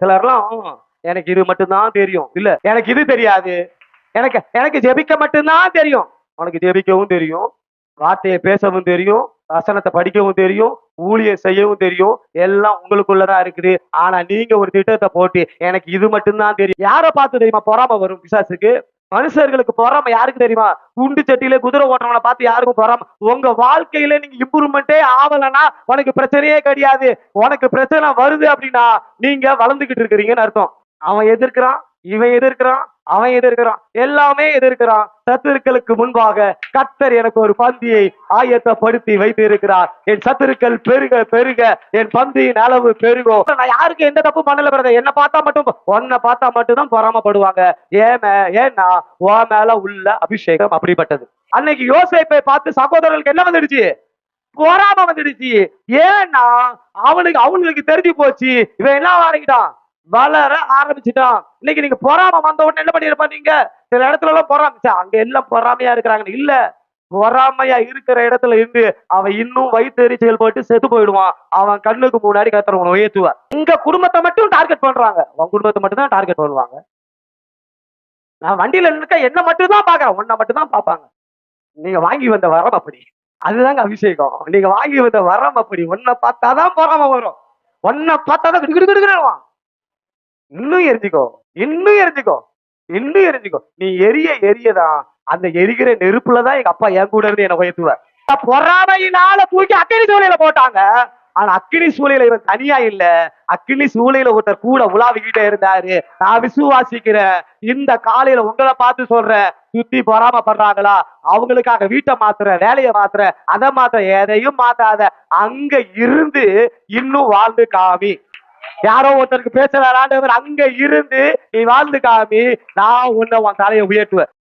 சிலர்லாம் எனக்கு இது மட்டும்தான் தெரியும். இல்ல எனக்கு இது தெரியாது. எனக்கு எனக்கு ஜெபிக்க மட்டும்தான் தெரியும். உனக்கு ஜெபிக்கவும் தெரியும். வார்த்தையை பேசவும் தெரியும். வசனத்தை படிக்கவும் தெரியும். ஊழியம் செய்யவும் தெரியும். எல்லாம் உங்களுக்குள்ளதான் இருக்குது. ஆனா நீங்க ஒரு திட்டத்தை போட்டு எனக்கு இது மட்டும்தான் தெரியும். யாரை பார்த்து தெரியுமா? பொறாம வரும் பிசாசுக்கு. மனுஷர்களுக்கு பொறாம யாருக்கு தெரியுமா? குண்டு சட்டியில குதிரை ஓட்டுறவனை பார்த்து யாருக்கும் பொறாம? உங்க வாழ்க்கையில நீங்க இம்ப்ரூவ்மெண்டே ஆகலைன்னா உனக்கு பிரச்சனையே கிடையாது. உனக்கு பிரச்சனை வருது அப்படின்னா நீங்க வளர்ந்துகிட்டு இருக்கிறீங்கன்னு அர்த்தம். அவன் எதிர்க்கிறான் இவன் எதிர்க்கிறான் அவன் எதிர்க்கிறான். எல்லாமே எதிர்க்கிறான். சத்துருக்களுக்கு முன்பாக கத்தர் எனக்கு ஒரு பந்தியை ஆயத்தப்படுத்தி வைத்து இருக்கிறார் என் சத்துருக்கள் பெருக பெருக என் பந்தியின் அளவு பெருகும் நான் யாருக்கு எந்த தப்பு பண்ணல பிரதர் என்ன பார்த்தா மட்டும் உன்னை பார்த்தா மட்டும்தான் பொறாமப்படுவாங்க. ஏமே ஏன்னா உன் மேல உள்ள அபிஷேகம் அப்படிப்பட்டது. அன்னைக்கு யோசேப்பை பார்த்து சகோதரர்களுக்கு என்ன வந்துடுச்சு? பொறாம வந்துடுச்சு. ஏன்னா அவனுக்கு அவங்களுக்கு தெரிஞ்சு போச்சு. இவன் என்ன வாங்கிட்டான் வளர ஆரம்பிச்சுட்டான். இன்னைக்கு நீங்க பொறாம வந்த உடனே என்ன பண்ணிருப்பா நீங்க? சில இடத்துல எல்லாம் பொறாம அங்க எல்லாம் பொறாமையா இருக்கிறாங்க இல்ல பொறாமையா இருக்கிற இடத்துல இருந்து அவன் இன்னும் வயிற்றுச்சல் போட்டு செத்து போயிடுவான். அவன் கண்ணுக்கு முன்னாடி கத்துற உன உயர்த்துவார் உங்க குடும்பத்தை மட்டும் டார்கெட் பண்றாங்க. உன் குடும்பத்தை மட்டும் தான் டார்கெட் பண்ணுவாங்க. நான் வண்டியில நிற்க என்ன மட்டும் தான் பாக்குறேன் உன்னை மட்டும் தான் பார்ப்பாங்க. நீங்க வாங்கி வந்த வரம் அப்படி. அதுதாங்க அபிஷேகம். நீங்க வாங்கி வந்த வரம் அப்படி. உன்னை பார்த்தாதான் பொறாம வரும். உன்னை பார்த்தாதான் கிடு இன்னும் எரிஞ்சுக்கோ இன்னும் எரிஞ்சுக்கோ இன்னும் எரிஞ்சுக்கோ. நீ எரிய எரியதான் அந்த எரிகிற நெருப்புலதான் எங்க அப்பா என் கூட இருந்து என்ன உயர்த்துவ பொறாமையினால தூக்கி அக்கினி சூழல போட்டாங்க. ஆனா அக்கினி சூளையில இவன் தனியா இல்ல. அக்கினி சூளையில ஒருத்தர் கூட உலாவிக்கிட்டே இருந்தாரு. நான் விசுவாசிக்கிறேன். இந்த காலையில உங்களை பார்த்து சொல்றேன். சுத்தி பொறாமப்படுறாங்களா? அவங்களுக்காக வீட்டை மாத்துற வேலையை மாத்துற அதை மாத்த எதையும் மாத்தாத. அங்க இருந்து இன்னும் வாழ்ந்து காமி. யாரோ ஒருத்தருக்கு பேசுறாராண்டவர் அங்க இருந்து நீ வாழ்ந்து காமி நான் உன்னை உன் தலையை உயர்த்துவேன்.